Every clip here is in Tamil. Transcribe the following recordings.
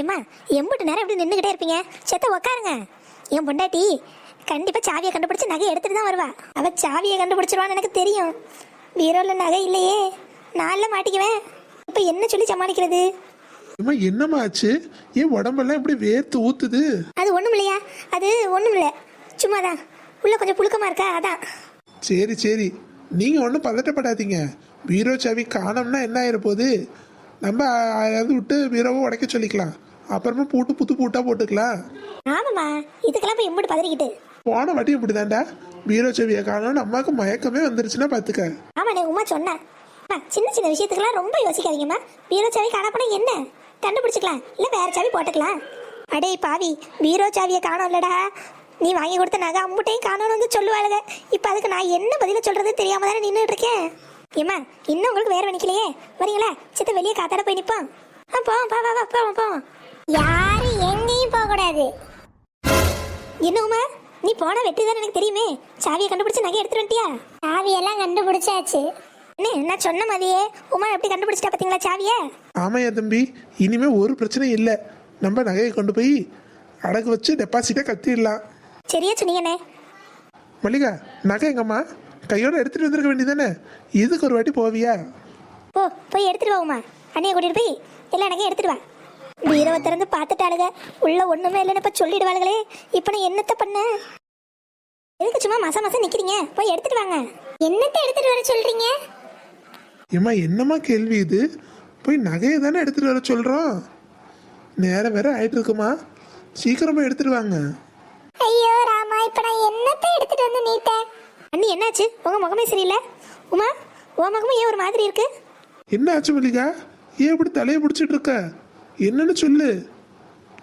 ஏம்மா எம்பிட்டு நேரம் இப்படி நின்றுக்கிட்டே இருப்பீங்க? செத்த உக்காருங்க. என் பொண்டாட்டி கண்டிப்பாக சாவியை கண்டுபிடிச்சு நகை எடுத்துட்டு தான் வருவா. அவ சாவியை கண்டுபிடிச்சிருவான்னு எனக்கு தெரியும். பீரோவில் நகை இல்லையே. நாளில் மாட்டிக்குவேன். இப்போ என்ன சொல்லி சமாளிக்கிறது? அம்மா என்னம்மா ஆச்சு? ஏன் உடம்பெல்லாம் இப்படி வேர்த்து ஊத்துது? அது ஒன்றும் இல்லையா? அது ஒன்றும் இல்லை. சும்மா தான் உள்ள கொஞ்சம் புழுக்கமாக இருக்கா? அதான். சரி சரி. நீங்க ஒன்றும் பதட்டப்படாதீங்க. பீரோ சாவி காணோம்னா என்ன ஆயிர போகுது நம்ம யாராவது விட்டு பீரோவை உடைக்க சொல்லிக்கலாம். அப்புறமா பூட்டு புது பூட்டா போட்டுக்கலாம். ஆமாம்மா இதுக்கெல்லாம் போய் எம்பிட்டு பதறிக்கிட்டு. போன வாட்டி இப்படிதான்டா. பீரோ சாவியை காணோம்னு அம்மாவுக்கு மயக்கமே வந்துருச்சுன்னா பாத்துக்க. ஆமாண்ணே உமா சொன்னேன் அம்மா, சின்ன சின்ன விஷயத்துக்கெல்லாம் ரொம்ப யோசிக்காதீங்கம்மா. பீரோ சாவி காணப்போனா என்ன? கண்டுபிடிச்சிக்கலாம். இல்லை வேற சாவி போட்டுக்கலாம். அடே பாவி பீரோ சாவியை காணோம் இல்லடா நீ வாங்கி கொடுத்த நகை அம்புட்டையும் காணோம்னு வந்து சொல்லுவாளுங்க இப்போ அதுக்கு நான் என்ன பதில சொல்றது தெரியாம தானே நின்றுட்டு இருக்கேன்? ஏம்மா இன்னும் உங்களுக்கு வேற நினைக்கலையே வரீங்களா? சித்த வெளியே காத்தாட போய் நிப்போம். ஆ போவோம் பா வா வா போவோம் போவோம். யாரும் எங்கேயும் போக கூடாது என்ன உமா நீ போன வெற்றி தான் எனக்கு தெரியுமே? சாவியை கண்டுபிடிச்சு நகை எடுத்துட்டு வந்துட்டியா? சாவியெல்லாம் கண்டுபிடிச்சாச்சு. என்ன நான் சொன்ன மாதிரியே உமா எப்படி கண்டுபிடிச்சிட்டா பாத்தீங்களா சாவிய? ஆமாய்யா தம்பி இனிமே ஒரு பிரச்சனையும் இல்லை. நம்ம நகையை கொண்டு போய் அடகு வச்சு டெபாசிட்டை கத்திடலாம் சரியா சொன்னீங்கண்ணே. மல்லிகா நகை எங்கம்மா? கையோட எடுத்துட்டு வந்திருக்க வேண்டியதானே இதுக்கு ஒரு வாட்டி போவியா? ஓ போய் எடுத்துட்டு வா உமா. அண்ணியை கூட்டிட்டு போய் எல்லா நகையும் எடுத்துட்டு வா. பீரவை திறந்து பார்த்துட்டாளுங்க உள்ள ஒண்ணுமே இல்லைன்னு இப்ப சொல்லிடுவாளுங்களே இப்ப நான் என்னத்த பண்ண? எதுக்கு சும்மா மசா மசா நிக்கிறீங்க? போய் எடுத்துட்டு வாங்க. என்னத்த எடுத்துட்டு வர சொல்றீங்க? ஏம்மா என்னம்மா கேள்வி இது? போய் நகையை தானே எடுத்துட்டு வர சொல்றோம் நேரம் வேற ஆயிட்டு இருக்குமா சீக்கிரமா எடுத்துட்டு வாங்க. ஐயோ ராமா இப்ப நான் என்னத்த எடுத்துட்டு வந்து நீட்டேன்? அண்ணி என்னாச்சு? உங்க முகமே சரியில்லை? உமா உன் முகமும் ஏன் ஒரு மாதிரி இருக்கு? என்ன ஆச்சு மல்லிகா? ஏன் இப்படி தலையை பிடிச்சிட்டு இருக்க? என்னன்னு சொல்லு.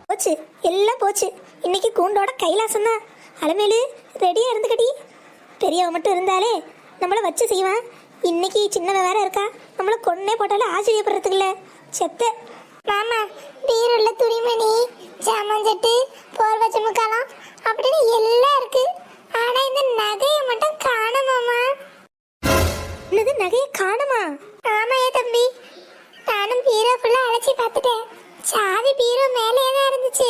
போச்சு எல்லாம் போச்சு. இன்னைக்கு கூண்டோட கைலாசம் தான் அலமேலு ரெடியா இருந்துக்கடி. பெரியவ மட்டும் இருந்தாலே நம்மள வச்சு செய்வான். இன்னைக்கு சின்னவ வேற இருக்கா. நம்மள கொன்னே போட்டாலும் ஆச்சரியப்படுறதுக்கு இல்ல செத்த. மாமா பீருள்ள துணிமணி சாமான்சட்டு போர்வ முக்காலம் அப்படின்னு எல்லாம் இருக்கு. ஆனா இந்த நகையை மட்டும் காணமாமா? என்னது நகையை காணுமா? ஆமாயே தம்பி. நானும் பீரோ ஃபுல்லா அழைச்சி பார்த்துட்டேன். சாவி பீரோ மேலே தான் இருந்துச்சு.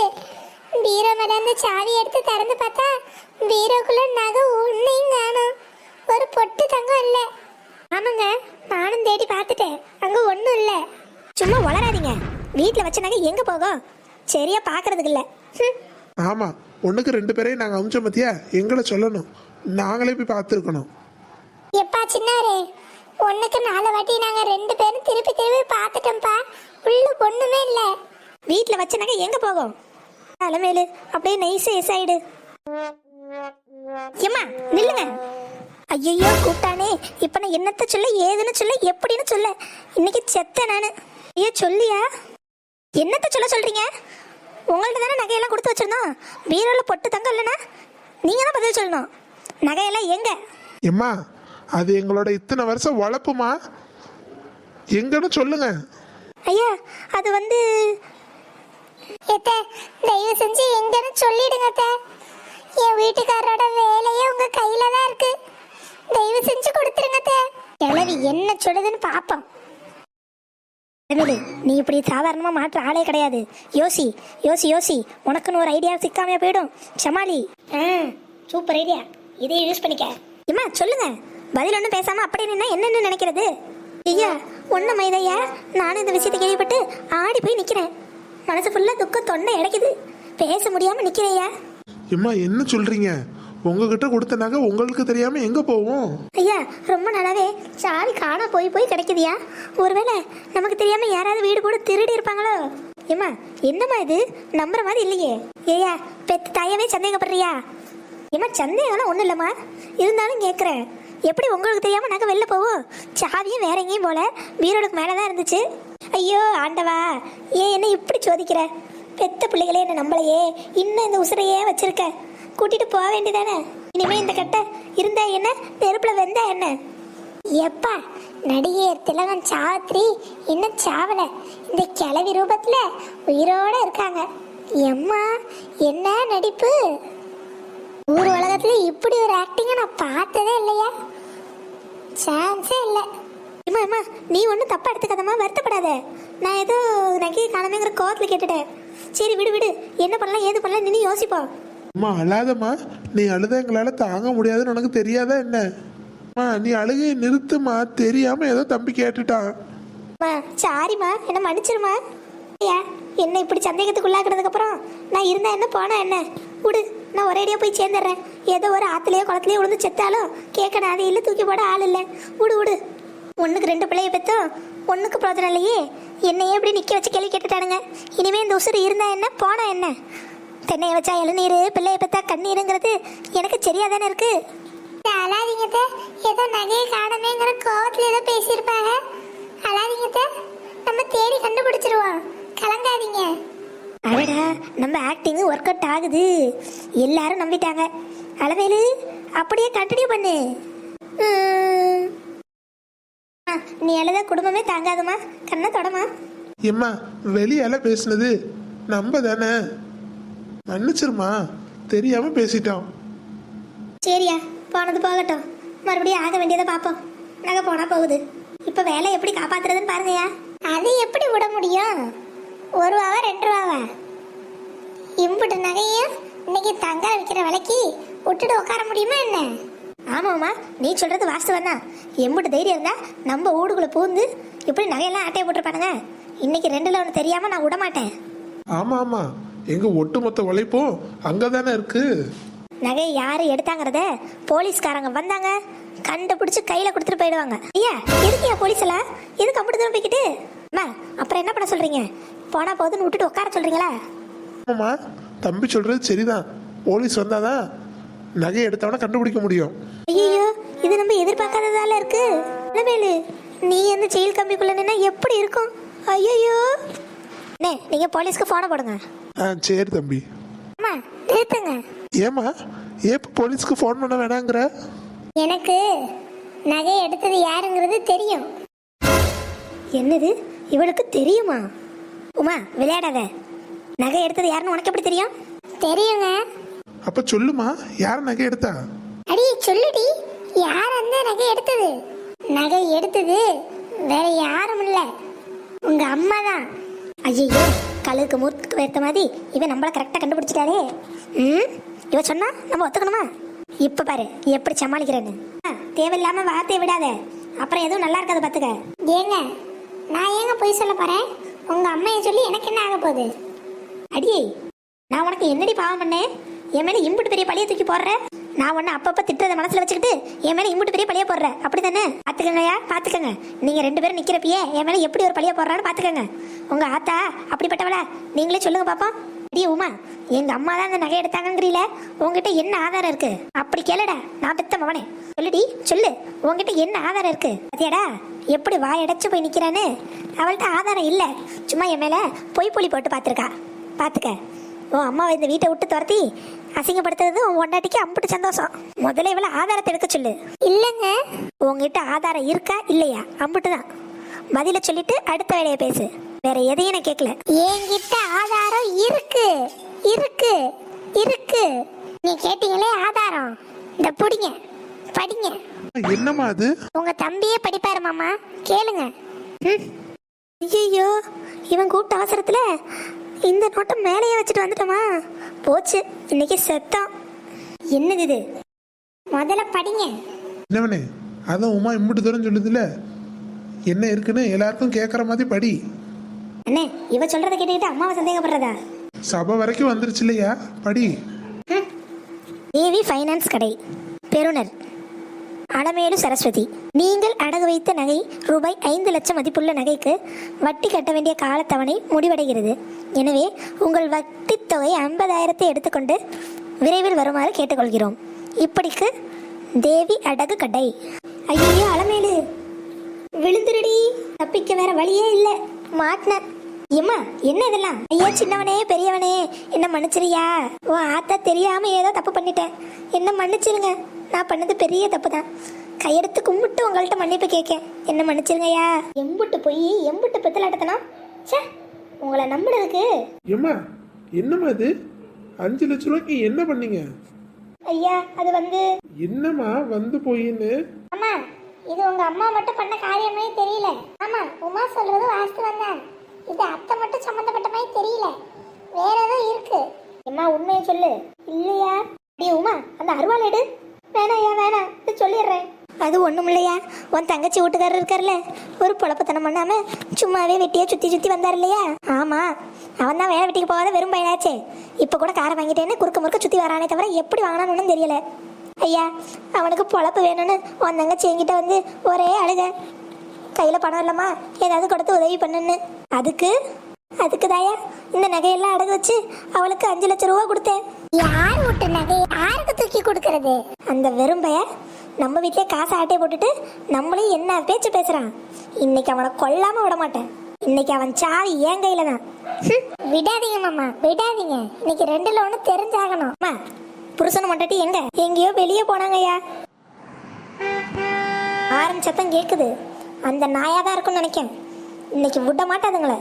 பீரோ மேல இருந்து சாவி எடுத்து திறந்து பார்த்தா பீரோக்குள்ள நகை ஒன்னையும் காணும். ஒரு பொட்டு தங்கம் இல்ல. ஆமாங்க நானும் தேடி பார்த்துட்டேன். அங்க ஒண்ணும் இல்ல. சும்மா வளராதீங்க வீட்ல வச்ச நகை எங்க போகும்? சரியா பாக்குறதுக்கு இல்ல. ஆமா ஒண்ணுக்கு ரெண்டு பேரையும் நாங்க அமிச்சோம் மத்தியா எங்களை சொல்லணும். நாங்களே போய் பார்த்துருக்கணும். எப்பா சின்னாரே? ஒண்ணுக்கு நாலு வாட்டி நாங்க ரெண்டு பேரும் திருப்பி திருப்பி பார்த்துட்டோம்ப்பா. உள்ள ஒண்ணுமே இல்ல. வீட்ல வச்ச நகை எங்க போகும்? அலமேலு அப்படியே நைஸ் எசாயிடு ஏம்மா நில்லுங்க. ஐயோ கூப்பிட்டானே. இப்ப நான் என்னத்த சொல்ல ஏதுன்னு சொல்ல எப்படின்னு சொல்ல. இன்னைக்கு செத்த நானு. ஐயோ சொல்லியா? என்னத்த சொல்ல சொல்றீங்க? உங்கள்ட்ட தானே நகையெல்லாம் கொடுத்து வச்சிருந்தோம். பீரோல பொட்டு தங்கம் இல்லைன்னா நீங்க தான் பதில் சொல்லணும். நகையெல்லாம் எங்க? எம்மா அது எங்களோட இத்தனை வருஷம் உழப்புமா எங்கன்னு சொல்லுங்க. ஐயா அது வந்து தயவு செஞ்சு எங்கன்னு சொல்லிடுங்க என் வீட்டுக்காரரோட வேலையே உங்க கையில தான் இருக்கு. தயவு செஞ்சு கொடுத்துருங்க கிழவி என்ன சொல்லுதுன்னு பாப்போம். நீ இப்படி சாதாரணமா மாற்ற ஆளே கிடையாது. யோசி யோசி யோசி உனக்குன்னு ஒரு ஐடியா சிக்காமையா போயிடும். சமாளி. சூப்பர் ஐடியா இதை யூஸ் பண்ணிக்க. இம்மா சொல்லுங்க. பதில் ஒன்றும் பேசாம அப்படியே நின்னா என்னன்னு நினைக்கிறது? ஐயா ஒண்ணு மைதையா நானும் இந்த விஷயத்தை கேள்விப்பட்டு ஆடி போய் நிக்கிறேன். மனசு ஃபுல்லா துக்கம் தொண்டை இடைக்குது பேச முடியாம நிக்கிறேயா எம்மா என்ன சொல்றீங்க? உங்ககிட்ட கொடுத்த நகை உங்களுக்கு தெரியாம எங்க போவோம்? ஐயா ரொம்ப நல்லாவே சாவி காண போய் போய் கிடைக்குதியா? ஒருவேளை நமக்கு தெரியாம யாராவது வீடு கூட திருடி இருப்பாங்களோ? ஏம்மா என்னம்மா இது? நம்புற மாதிரி இல்லையே. ஏயா பெத்த தாயவே சந்தேகப்படுறியா? ஏம்மா சந்தேகம்லாம் ஒன்றும் இல்லைம்மா. இருந்தாலும் கேட்குறேன் எப்படி உங்களுக்கு தெரியாமல் நாங்கள் வெளில போவோம்? சாவியும் வேற எங்கேயும் போல. பீரோடுக்கு மேலே தான் இருந்துச்சு. ஐயோ ஆண்டவா ஏன் என்ன இப்படி சோதிக்கிற? பெத்த பிள்ளைகளே என்ன நம்மளையே இன்னும் இந்த உசுரையே வச்சிருக்க. கூட்டிட்டு போக வேண்டியதானே? இனிமே இந்த கட்டை இருந்தா என்ன? நெருப்புல வெந்தா என்ன? எப்பா நடிகை திலகன் சாவித்ரி இன்னும் சாவல? இந்த கிளவி ரூபத்துல உயிரோட இருக்காங்க. எம்மா என்ன நடிப்பு? உலகத்துல இப்படி ஒரு ஆக்டிங்க நான் பார்த்ததே இல்லையா. சான்ஸே இல்லை. அம்மா அம்மா நீ ஒன்றும் தப்பா எடுத்துக்காதம்மா வருத்தப்படாத. நான் ஏதோ நகையை காணமேங்கிற கோவத்தில் கேட்டுட்டேன். சரி விடு விடு. என்ன பண்ணலாம் ஏது பண்ணலாம் நின்று யோசிப்போம். அம்மா அழாதம்மா. நீ அழுத எங்களால் தாங்க முடியாதுன்னு உனக்கு தெரியாதா என்ன? அம்மா நீ அழுகையை நிறுத்துமா தெரியாம ஏதோ தம்பி கேட்டுட்டான். அம்மா சாரிம்மா. என்ன மன்னிச்சிருமா ஐயா என்ன இப்படி சந்தேகத்துக்குள்ளாக்குனதுக்கு அப்புறம் நான் இருந்தா என்ன போனா என்ன? விடு. நான் ஒரேடியா போய் சேர்ந்துடுறேன். ஏதோ ஒரு ஆத்துலயோ குளத்துலயோ விழுந்து செத்தாலும் கேட்கணும் அது இல்லை தூக்கி போட ஆள் இல்லை. விடு விடு ஒன்றுக்கு ரெண்டு பிள்ளைய பெற்றோம் ஒன்றுக்கு பிரோஜனம் இல்லையே? என்னையே இப்படி நிக்க வச்சு கேள்வி கேட்டுட்டானுங்க. இனிமே இந்த உசுறு இருந்தா என்ன? போனா என்ன? தென்னைய வச்சா இளநீர் பிள்ளைய பெத்தா கண்ணீருங்கிறது எனக்கு சரியா தானே இருக்கு. அழாதீங்க ஏதோ நகையை காணமேங்கிற கோவத்தில் ஏதோ பேசியிருப்பாங்க. அழாதீங்க நம்ம தேடி கண்டுபிடிச்சிருவோம். கலங்காதீங்க. அடடா நம்ம ஆக்டிங் ஒர்க் அவுட் ஆகுது. எல்லாரும் நம்பிட்டாங்க. அளவேலு அப்படியே கண்டினியூ பண்ணு. நீ அழுத குடும்பமே தாங்காதுமா. கண்ணை தொடமா. எம்மா வெளியால பேசுனது நம்ப தானே மன்னிச்சிருமா தெரியாம பேசிட்டோம். சரியா போனது போகட்டும். மறுபடியும் ஆக வேண்டியதை பார்ப்போம். நகை போனா போகுது. இப்ப வேலை எப்படி காப்பாத்துறதுன்னு பாருங்கயா அது எப்படி விட முடியும்? ஒரு ரூபாவா ரெண்டு ரூபாவா இம்புட்டு நகையும் இன்னைக்கு தங்க விற்கிற விலைக்கு விட்டுட்டு உட்கார முடியுமா என்ன? ஆமாம்மா நீ சொல்றது வாஸ்தவம் தான். எம்புட்டு தைரியம் இருந்தா நம்ம ஊடுக்குள்ள பூந்து இப்படி நகையெல்லாம் ஆட்டையை போட்டிருப்பானுங்க. இன்னைக்கு ரெண்டுல ஒன்று தெரியாம நான் விட மாட்டேன் ஆமா ஆமா. எங்க ஒட்டுமொத்த உழைப்பும் அங்கதானே இருக்கு. நகை யாரு எடுத்தாங்கறத போலீஸ்காரங்க வந்தாங்க. கண்டுபிடிச்சு கையில கொடுத்துட்டு போயிடுவாங்க. ஐயா எதுக்குயா போலீஸ் எல்லாம்? எதுக்கு அப்படி தூரம் போய்கிட்டு அம்மா அப்புறம் என்ன பண்ண சொல்றீங்க? போனா போதுன்னு விட்டுட்டு உட்கார சொல்றீங்களா? ஆமாம்மா தம்பி சொல்றது சரிதான். போலீஸ் வந்தாதான் நகை எடுத்தவன கண்டுபிடிக்க முடியும். ஐயோ இது நம்ம எதிர்பார்க்காததால இருக்கு. இளமேலு நீ அந்த ஜெயில் கம்பிக்குள்ள நின்னா எப்படி இருக்கும்? ஐயோ அண்ணே நீங்க போலீஸ்க்கு போன போடுங்க. ஆ சரி தம்பி. அம்மா நிறுத்துங்க. ஏம்மா ஏப்ப போலீஸ்க்கு ஃபோன் பண்ண வேணாங்கிற? எனக்கு நகை எடுத்தது யாருங்கிறது தெரியும். என்னது? இவளுக்கு தெரியுமா? உமா விளையாடாத. நகை எடுத்தது யாருன்னு உனக்கு எப்படி தெரியும்? தெரியுங்க. அப்ப சொல்லுமா யார் நகை எடுத்தா? அடி சொல்லுடி. யார் அந்த நகை எடுத்தது? நகை எடுத்தது வேற யாரும் இல்ல. உங்க அம்மா தான். ஐயோ கழுகுக்கு மூர்த்துக்கு ஏத்த மாதிரி இவன் நம்மள கரெக்டா கண்டுபிடிச்சிட்டாரே ம்? இவ சொன்னா நம்ம ஒத்துக்கணுமா? இப்ப பாரு எப்படி சமாளிக்கிறேன்னு. ஆ, தேவையில்லாம வார்த்தையை விடாத. அப்புறம் எதுவும் நல்லா இருக்காது பாத்துக்க. ஏங்க நான் ஏங்க போய் சொல்ல போறேன்? உங்க அம்மையை சொல்லி எனக்கு என்ன ஆக போகுது? அடியே நான் உனக்கு என்னடி பாவம் பண்ணேன் என் மேல இம்புட்டு பெரிய பழிய தூக்கி போடுற? நான் உன்னை அப்பப்ப திட்டுறத மனசுல வச்சுக்கிட்டு என் மேல இம்புட்டு பெரிய பழிய போடுற. அப்படிதானே? பாத்துக்கங்கய்யா பாத்துக்கங்க நீங்க ரெண்டு பேரும் நிக்கிறப்பயே என் மேல எப்படி ஒரு பழிய போடுறான்னு பாத்துக்கங்க உங்க ஆத்தா அப்படிப்பட்டவளா? நீங்களே சொல்லுங்க பாப்போம். அடியே உமா எங்க அம்மா தான் அந்த நகை எடுத்தாங்கங்கிறீல? உங்ககிட்ட என்ன ஆதாரம் இருக்கு? அப்படி கேளுடா நான் பெத்த மவனே. சொல்லுடி சொல்லு. உங்ககிட்ட என்ன ஆதாரம் இருக்கு? பாத்தியாடா எப்படி வாயடைச்சு போய் நிக்கிறான்னு அவள்கிட்ட ஆதாரம் இல்ல. சும்மா என் மேல பொய் புலி போட்டு பாத்திருக்கா பாத்துக்க. உன் அம்மாவை இந்த வீட்டை விட்டு துரத்தி அசிங்கப்படுத்துறது உன் பொண்டாட்டிக்கு அம்புட்டு சந்தோஷம். முதல்ல இவள ஆதாரத்தை எடுக்க சொல்லு. இல்லைங்க. உங்ககிட்ட ஆதாரம் இருக்கா இல்லையா? அம்புட்டு தான். பதில சொல்லிட்டு அடுத்த வேலையை பேசு. வேற எதையும் நான் கேட்கல என்கிட்ட ஆதாரம் இருக்கு. இருக்கு. இருக்கு. நீ கேட்டீங்களே ஆதாரம். இந்த புடிங்க. படிங்க. என்னம்மா அது? உங்க தம்பியே படிப்பாரு மாமா. கேளுங்க. ஐயோ இவன் கூப்பிட்ட அவசரத்துல இந்த நோட்டை மேலேயே வச்சுட்டு வந்துட்டோமா? போச்சு. இன்னைக்கு செத்தான் என்னது இது? முதல்ல படிங்க. என்னவனே? அதான் உமா இம்பிட்டு தூரம் சொல்லுதுல என்ன இருக்குன்னு எல்லாருக்கும் கேட்குற மாதிரி படி. அண்ணே இவ சொல்றதை கேட்டுக்கிட்டு அம்மாவை சந்தேகப்படுறதா? சபை வரைக்கும் வந்துருச்சு இல்லையா? படி. தேவி ஃபைனான்ஸ் கடை. பெறுநர் அலமேலு சரஸ்வதி. நீங்கள் அடகு வைத்த நகை ரூபாய் ஐந்து லட்சம் மதிப்புள்ள நகைக்கு வட்டி கட்ட வேண்டிய காலத்தவணை முடிவடைகிறது. எனவே உங்கள் வட்டித் தொகை ஐம்பதாயிரத்தை எடுத்துக்கொண்டு விரைவில் வருமாறு கேட்டுக்கொள்கிறோம். இப்படிக்கு தேவி அடகு கடை ஐயோ அலமேலு. விழுந்துருடி. தப்பிக்க வேற வழியே இல்லை. மாட்டின. ஏம்மா என்ன இதெல்லாம்? ஐயா சின்னவனே பெரியவனே என்ன மன்னிச்சிரியா? உன் ஆத்தா தெரியாம ஏதோ தப்பு பண்ணிட்டேன். என்ன மன்னிச்சிருங்க. நான் பண்ணது பெரிய தப்பு தான் கையெடுத்து கும்பிட்டு உங்கள்கிட்ட மன்னிப்பு கேட்கேன். என்ன மன்னிச்சிருங்கய்யா? எம்புட்டு போய் எம்புட்டு பித்தலாட்டத்தனா? ச்சே உங்களை நம்பினதுக்கு. ஏம்மா என்னம்மா இது? அஞ்சு லட்ச ரூபாய்க்கு என்ன பண்ணீங்க? ஐயா அது வந்து என்னம்மா வந்து போயின்னு? அம்மா இது உங்க அம்மா மட்டும் பண்ண காரியமே தெரியல. ஆமா உமா சொல்றது வாஸ்தவம் தான் இது அத்தை மட்டும் சம்பந்தப்பட்ட மாதிரி தெரியல. வேற ஏதோ இருக்கு. அம்மா உண்மையை சொல்லு. இல்லையா? நீ உமா அந்த அருவாள் எடு. வேணாயா வேணாம்? இது சொல்லிடுறேன். அது ஒண்ணும் இல்லையா? உன் தங்கச்சி வீட்டுக்காரர் இருக்கார்ல ஒரு பொழப்பத்தனம் பண்ணாம சும்மாவே வெட்டியா சுத்தி சுத்தி வந்தார் இல்லையா? ஆமா அவன் தான் வேலை வெட்டிக்கு போகாத வெறும் பையனாச்சே. இப்ப கூட காரை வாங்கிட்டேன்னு குறுக்க முறுக்க சுத்தி வரானே தவிர எப்படி வாங்கினான்னு தெரியல. ஐயா அவனுக்கு பொழப்பு வேணும்னு உன் தங்கச்சி என்கிட்ட வந்து ஒரே அழுக. கையில பணம் இல்லம்மா ஏதாவது கொடுத்து உதவி பண்ணுன்னு. அதுக்கு? அதுக்கு தாயா இந்த நகையெல்லாம் அடகு வச்சு அவளுக்கு அஞ்சு லட்சம் ரூபா கொடுத்தேன். யார் விட்டு நகை? யாருக்கு தூக்கி கொடுக்கறது? அந்த வெறும் பைய நம்ம வீட்லயே காசை ஆட்டையை போட்டுட்டு நம்மளையும் என்ன பேச்சு பேசுறான்? இன்னைக்கு அவனை கொல்லாம விட மாட்டேன். இன்னைக்கு அவன் சாவி என் கையில தான். விடாதீங்க மாமா. விடாதீங்க. இன்னைக்கு ரெண்டுல ஒண்ணு தெரிஞ்சாகணும். அம்மா புருஷனை மட்டட்டி எங்க? எங்கேயோ வெளியே போனாங்கய்யா. ஆரம்பிச்சத்தம் கேக்குது. அந்த நாயா தான் இருக்கும்னு நினைக்கேன். இன்னைக்கு விட மாட்டாதுங்களே.